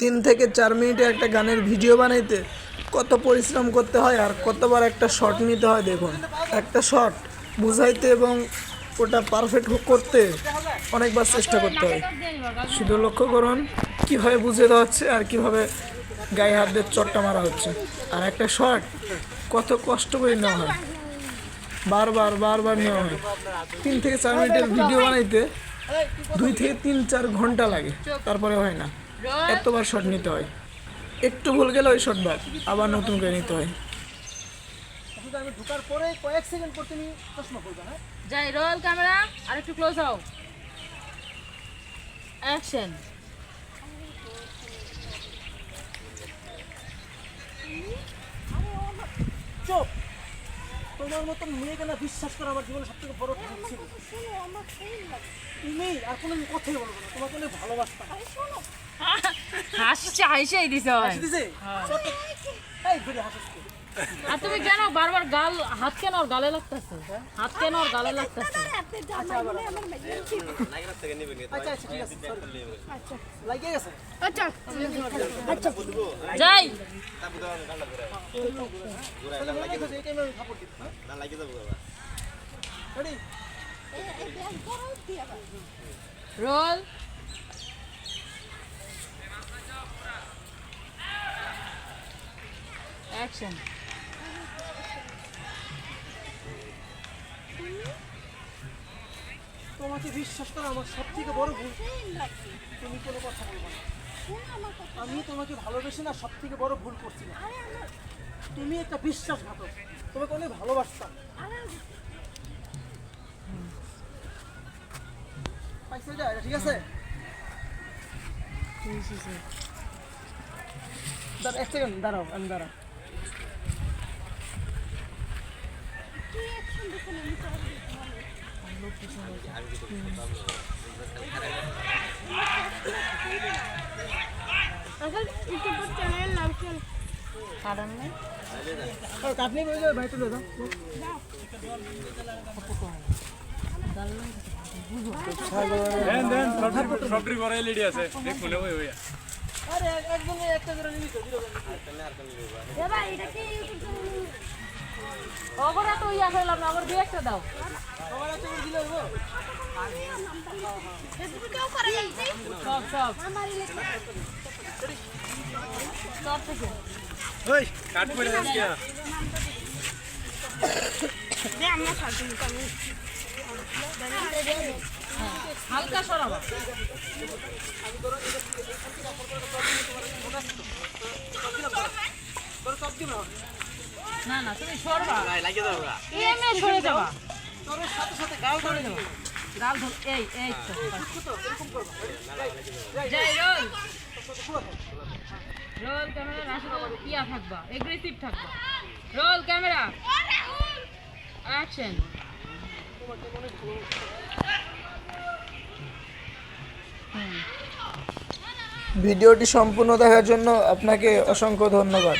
তিন থেকে চার মিনিটে একটা গানের ভিডিও বানাইতে কত পরিশ্রম করতে হয় আর কতবার একটা শট নিতে হয় দেখুন। একটা শট বুঝাইতে এবং ওটা পারফেক্ট করতে অনেকবার চেষ্টা করতে হয়। শুধু লক্ষ্য করুন, কীভাবে বুঝে দেওয়া হচ্ছে আর কীভাবে গায়ে হাত দিয়ে চটটা মারা হচ্ছে। আর একটা শট কত কষ্ট করে নেওয়া হয়। বারবার বারবার নেওয়া হয়। তিন থেকে চার মিনিটের ভিডিও বানাইতে দুই থেকে তিন, চার ঘণ্টা লাগে, তারপরে হয় না। এতবার শট নিতে হয়। একটু ভুল গেলে ওই শট বাদ আবার নতুন করে নিতে হয়। শুধু আমি ঢোকার পরে কয়েক সেকেন্ড পর তুমি চশমা করবে হ্যাঁ? যাই রোল ক্যামেরা আর একটু ক্লোজ হও। অ্যাকশন তোমার মতন মেয়েকে না বিশ্বাস করা আমার জীবনে সব থেকে বড় ভুল ছিল? তুমি আর কোনো কথাই বলব না তোমাকে অনেক ভালোবাসতাম। হাসছে হাসিই দিছে হয় হাসি দিছে? এই ঘুরে হাসিস কে? আর তুমি কেন বারবার গাল হাত কেন ওর গালে লাগতেছে? হাত কেন ওর গালে লাগতেছে? আচ্ছা আচ্ছা গেছে? যাই। তাহলে লাগিয়ে গেছে, এই time এ আমি থাপ্পড় দিব, হ্যাঁ? Ready? রোল অ্যাকশন তোমাকে বিশ্বাস করা আমার সব থেকে বড় ভুল। তুমি কোনো কথা বলব না। আমি তোমাকে ভালোবেসে না সব থেকে বড় ভুল করছিলাম তুমি একটা বিশ্বাসঘাতক। তোমাকে অনেক ভালোবাসতাম। ঠিক আছে? এক সেকেন্ড দাঁড়াও আমি দাঁড়াও। কাটনি ভাই তুলে দাও আরে একদম একটা করে নিবি তো জিরো দাদা এটা কি অগরা তো ইয়া ফেলাম না আমার দুই একটা দাও। দিলে সব সব। আমার ইলেকট্রিক সব থেকে। ওই কাট পড়ে যাচ্ছে দে আমরা সাথে আমি হালকা সরাবা তোর সব দিন না না তুমি সরবা। এমনি সরে যাবা। তোর সাথে সাথে গাল ধরে দেবো গাল ধর এই এই তো। তো এরকম করব যাই রোল। রোল ক্যামেরা রাশি ইয়া থাকবা এগ্রেসিভ থাকবা। Roll camera. অ্যাকশন ভিডিওটি সম্পূর্ণ দেখার জন্য আপনাকে অসংখ্য ধন্যবাদ।